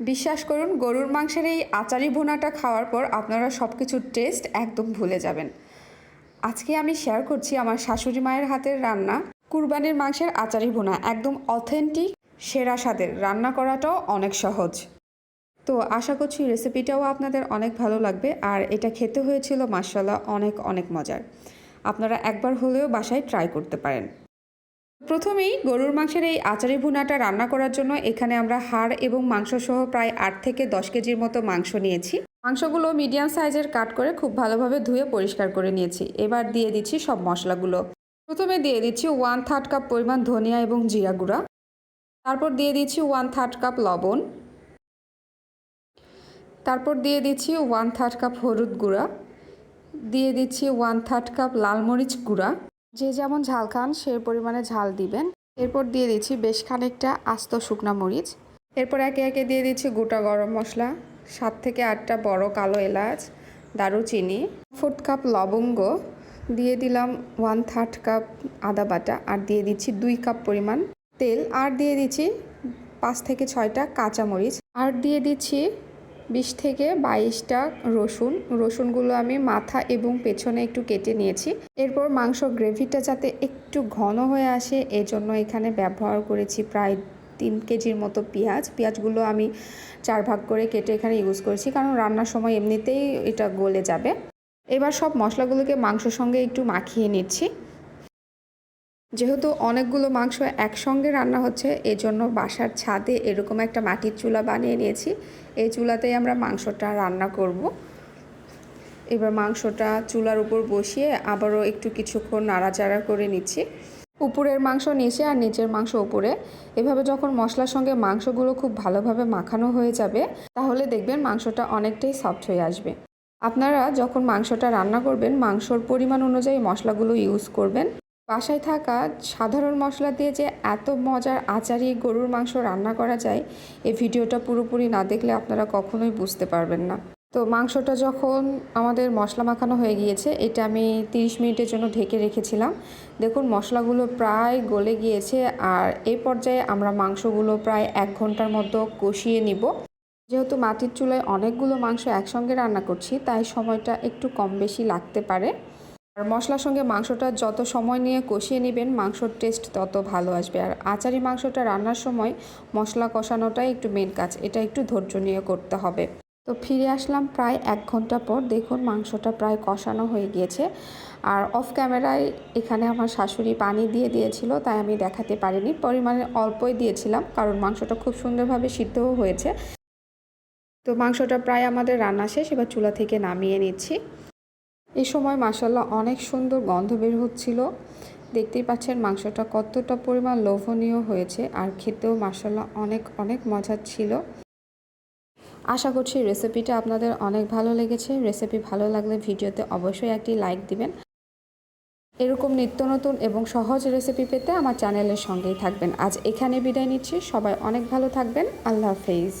বিশ্বাস করুন, গরুর মাংসের এই আচারি ভুনাটা খাওয়ার পর আপনারা সব কিছুর টেস্ট একদম ভুলে যাবেন। আজকে আমি শেয়ার করছি আমার শাশুড়ি মায়ের হাতের রান্না। কুরবানির মাংসের আচারি ভুনা, একদম অথেন্টিক সেরা স্বাদের। রান্না করাটাও অনেক সহজ। তো আশা করছি রেসিপিটাও আপনাদের অনেক ভালো লাগবে, আর এটা খেতে হয়েছিল মার্শাল্লাহ অনেক অনেক মজার। আপনারা একবার হলেও বাসায় ট্রাই করতে পারেন। প্রথমেই গরুর মাংসের এই আচারি ভুনাটা রান্না করার জন্য এখানে আমরা হাড় এবং মাংস সহ প্রায় আট থেকে দশ কেজির মতো মাংস নিয়েছি। মাংসগুলো মিডিয়াম সাইজের কাট করে খুব ভালোভাবে ধুয়ে পরিষ্কার করে নিয়েছি। এবার দিয়ে দিচ্ছি সব মশলাগুলো। প্রথমে দিয়ে দিচ্ছি ওয়ান থার্ড কাপ পরিমাণ ধনিয়া এবং জিরা গুঁড়া। তারপর দিয়ে দিচ্ছি ওয়ান থার্ড কাপ লবণ। তারপর দিয়ে দিচ্ছি ওয়ান থার্ড কাপ হলুদ গুঁড়া। দিয়ে দিচ্ছি ওয়ান থার্ড কাপ লাল মরিচ গুঁড়া। যে যেমন ঝাল খান, সে পরিমাণে ঝাল দিবেন। এরপর দিয়ে দিচ্ছি বেশ খানিকটা আস্ত শুকনা মরিচ। এরপর একে একে দিয়ে দিচ্ছি গোটা গরম মশলা, সাত থেকে আটটা বড় কালো এলাচ, দারুচিনি ফোর্থ কাপ লবঙ্গ, দিয়ে দিলাম ওয়ান থার্ড কাপ আদা বাটা, আর দিয়ে দিচ্ছি দুই কাপ পরিমাণ তেল, আর দিয়ে দিচ্ছি পাঁচ থেকে ছয়টা কাঁচামরিচ, আর দিয়ে দিচ্ছি বিশ থেকে বাইশটা রসুন। রসুনগুলো আমি মাথা এবং পেছনে একটু কেটে নিয়েছি। এরপর মাংস গ্রেভিটা যাতে একটু ঘন হয়ে আসে, এজন্য এখানে ব্যবহার করেছি প্রায় তিন কেজির মতো পেঁয়াজ। পেঁয়াজগুলো আমি চার ভাগ করে কেটে এখানে ইউজ করেছি, কারণ রান্নার সময় এমনিতেই এটা গলে যাবে। এবার সব মশলাগুলোকে মাংসর সঙ্গে একটু মাখিয়ে নিচ্ছি। যেহেতু অনেকগুলো মাংস একসঙ্গে রান্না হচ্ছে, এজন্য বাসার ছাদে এরকম একটা মাটির চুলা বানিয়ে নিয়েছি। এই চুলাতেই আমরা মাংসটা রান্না করব। এবার মাংসটা চুলার উপর বসিয়ে আবারও একটু কিছুক্ষণ নাড়াচাড়া করে নিচ্ছি। উপরের মাংস নিচে আর নিচের মাংস উপরে। এভাবে যখন মশলার সঙ্গে মাংসগুলো খুব ভালোভাবে মাখানো হয়ে যাবে, তাহলে দেখবেন মাংসটা অনেকটাই সফট হয়ে আসবে। আপনারা যখন মাংসটা রান্না করবেন, মাংসর পরিমাণ অনুযায়ী মশলাগুলো ইউজ করবেন। বাসায় থাকা সাধারণ মশলা দিয়ে যে এত মজার আচারি গরুর মাংস রান্না করা যায়, এই ভিডিওটা পুরোপুরি না দেখলে আপনারা কখনোই বুঝতে পারবেন না। তো মাংসটা যখন আমাদের মশলা মাখানো হয়ে গিয়েছে, এটা আমি 30 মিনিটের জন্য ঢেকে রেখেছিলাম। দেখুন, মশলাগুলো প্রায় গলে গিয়েছে আর এই পর্যায়ে আমরা মাংসগুলো প্রায় এক ঘণ্টার মতো কষিয়ে নিব। যেহেতু মাটির চুলায় অনেকগুলো মাংস একসঙ্গে রান্না করছি, তাই সময়টা একটু কম বেশি লাগতে পারে। আর মশলার সঙ্গে মাংসটা যত সময় নিয়ে কষিয়ে নেবেন, মাংসর টেস্ট তত ভালো আসবে। আর আচারি মাংসটা রান্নার সময় মশলা কষানোটাই একটু মেন কাজ, এটা একটু ধৈর্য নিয়ে করতে হবে। তো ফিরে আসলাম প্রায় এক ঘণ্টা পর, দেখুন মাংসটা প্রায় কষানো হয়ে গিয়েছে। আর অফ ক্যামেরায় এখানে আমার শাশুড়ি পানি দিয়ে দিয়েছিল, তাই আমি দেখাতে পারিনি, পরিমাণে অল্পই দিয়েছিলাম, কারণ মাংসটা খুব সুন্দরভাবে সিদ্ধও হয়েছে। তো মাংসটা প্রায় আমাদের রান্না শেষ, এবার চুলা থেকে নামিয়ে নিচ্ছি। এই সময় মাসাল্লাহ অনেক সুন্দর গন্ধ বের হচ্ছিল। দেখতেই পাচ্ছেন মাংসটা কতটা পরিমাণ লোভনীয় হয়েছে আর খেতেও মাসাল্লাহ অনেক অনেক মজার ছিল। আশা করছি রেসিপিটা আপনাদের অনেক ভালো লেগেছে। রেসিপি ভালো লাগলে ভিডিওতে অবশ্যই একটি লাইক দিবেন। এরকম নিত্য নতুন এবং সহজ রেসিপি পেতে আমার চ্যানেলের সঙ্গেই থাকবেন। আজ এখানে বিদায় নিচ্ছি। সবাই অনেক ভালো থাকবেন। আল্লাহ হাফেজ।